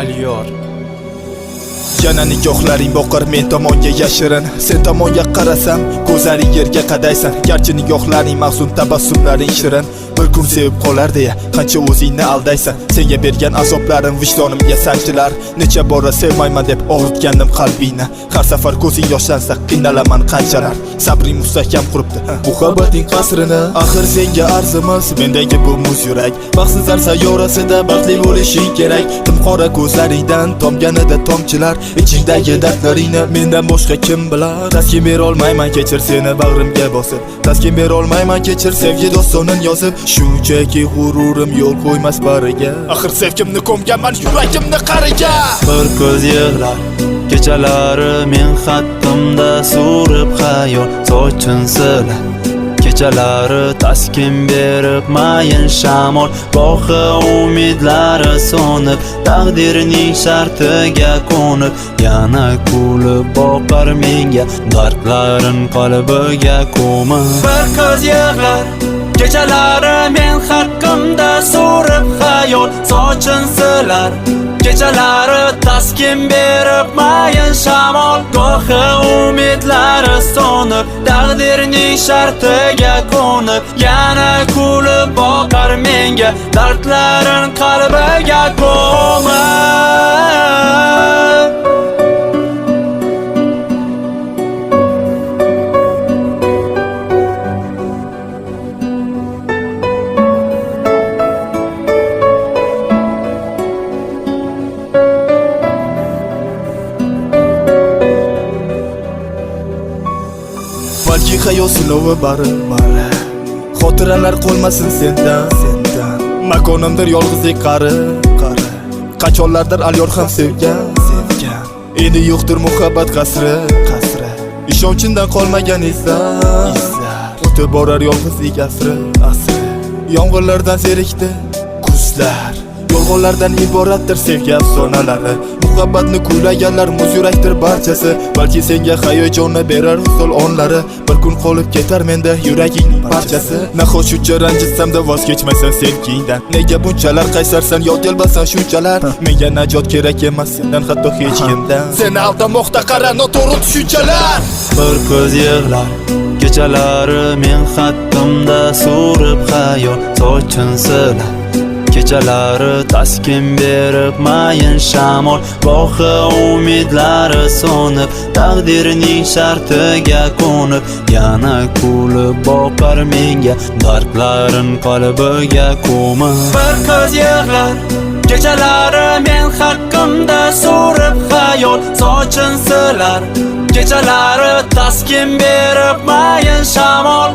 aliyor. Yana nigohlaring boqar men tomonga yashirin. Sen tomonga qarasam ko'zlaring yerga qadaysan. Garchi nigohlaring mahzun tabassumlaring shirin. Bir kun sevib qolar deya qancha o'zingni aldaysan? Senga bergan azoblarim vijdonimga sanchilar necha bora sevmayman deb og'ritgandim qalbingni. Har safar ko'zing yoshlansa qiynalaman qanchalar. Sabring mustahkam quribdi. Muhabbating qasrini axir senga arzimas. Mendagi bu muz yurak baxtsizlar sayyorasida baxtli bo'lishing kerak. Timqora ko'zlaringdan tomganida tomchilar. Ichingdagi dardlaringni mendan boshqa kim bilar? Taskin berolmayman kechir seni bag'rimga bosib. Taskin berolmayman kechir sevgi dostonin yozib shunchaki g'ururim yo'l qo'ymas bariga. Axir sevgimni ko'mganman yuragimni qariga. Bir ko'z yig'lar kechalari men xattimda surib xayol. Sochin silar kechalari taskin berib mayin shamol. Gohi umidlari so'nib taqdirning shartiga ko'nib. Yana kulib boqar menga dardlarin qalbiga ko'mib. Bir ko'z yig'lar Kechalari men haqqimda surib xayol sochin silar Kechalari taskin berib mayin shamol Gohi umidlari so'nib Taqdirning shartiga ko'nib Yana kulib boqar menga Dardlarin qalbiga ko'mib balki hayot sinovi bari bari. Xotiralar qolmasin sendan sendan. Makonimdir yolg'izlik qari qari. Qachonlardir alyor ham sevgan sevgan. Endi yo'qdir muhabbat qasri qasri. Ishonchimdan qolmagan izlar izlar. O'tib borar yolg'izlik asri asri. Yomg'irlardan zerikdi kuzlar. Yolg'onlardan iboratdir sevgi afsonalari. Muhabbatni kuylaganlar muz yurakdir barchasi. Balki senga hayajonni berar visol onlari. Bir kun qolib ketar menda yuragingning parchasi nahot shuncha ranjitsamda voz kechmaysan sevgingdan nega bunchalar qaysarsan yo telbasan shunchalar? Menga najot kerak emas sendan hatto hech kimdan. Seni aldamoqda qara noto'g'ri tushunchalar. Bir ko'z yig'lar kechalari men xattimda surib xayol sochin silar kechalari taskin berib mayin shamol. Gohi umidlari so'nib taqdirning shartiga ko'nib yana kulib boqar menga dardlarin qalbiga ko'mib. Bir ko'z yig'lar Kechalari men haqqimda so'rib xayol. Sochin silar Kechalari taskin berib mayin shamol.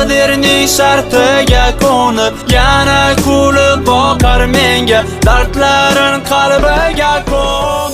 Taqdirning shartiga ko'nib Yana kulib boqar menga Dardlarin qalbiga ko'mib